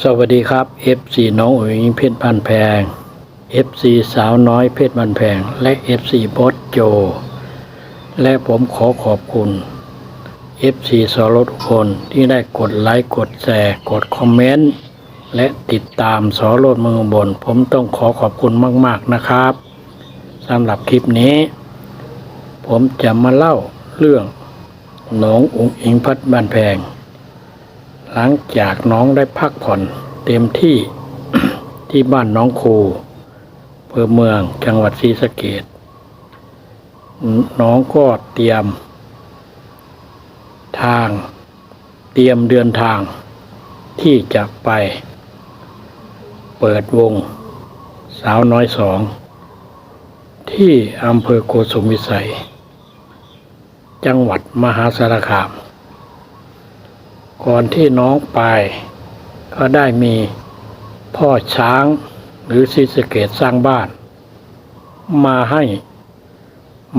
สวัสดีครับ FC น้องอุ๋ยเพชรพันแพง FC สาวน้อยเพชรพันแพง และ FC บอสโจ และผมขอขอบคุณ FC สรทุกคนที่ได้กดไลค์กดแชร์กดคอมเมนต์ และติดตามสอรถมือบน ผมต้องขอขอบคุณมาก ๆ นะครับสำหรับคลิปนี้ ผมจะมาเล่าเรื่องหนองอุ๋งอิงพัดบ้านแพง หลังจากน้องได้พักผ่อนเต็มที่ที่บ้านน้องครูอำเภอเมืองจังหวัดศรีสะเกดน้องก็เตรียม ทาง เตรียมเดินทาง ที่จะไป เปิดวง สาวน้อยสอง ที่อำเภอโกสุมวิสัย จังหวัดมหาสารคาม ก่อนที่น้องไปก็ได้มีพ่อช้างหรือศรีสเกตสร้างบ้าน มาให้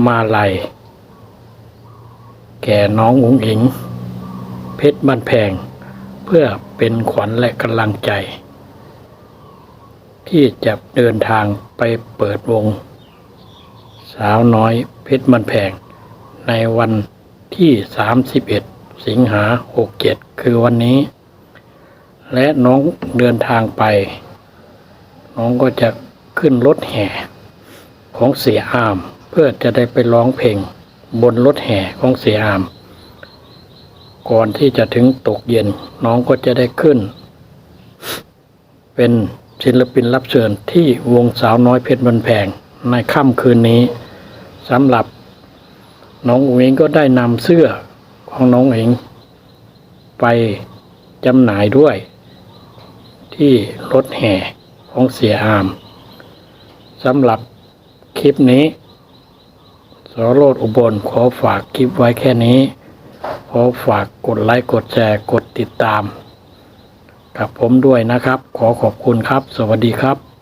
มาลัยแก่น้องอุ๋งอิง เพชรบ้านแพง เพื่อเป็นขวัญและกำลังใจ ที่จะเดินทางไปเปิดวง สาวน้อยเพชรบ้านแพง ในวันที่ 31 สิงหา67คือวันนี้ และน้องเดินทางไป น้องก็จะขึ้นรถแห่ ของเสียอาม เพื่อจะได้ไปร้องเพลงบนรถแห่ของเสียอาม ก่อนที่จะถึงตกเย็น น้องก็จะได้ขึ้น เป็นศิลปินรับเชิญที่วงสาวน้อยเพชรบันแพงในค่ำคืนนี้สำหรับน้องอุ๋งอิงก็ได้นำเสื้อ ของน้องเองไปจำหน่ายด้วย ที่รถแห่ของเสียอามสำหรับคลิปนี้สโรดอุบลขอฝากคลิปไว้แค่นี้ ขอฝากกดไลค์กดแชร์กดติดตาม กับผมด้วยนะครับ ขอขอบคุณครับ สวัสดีครับ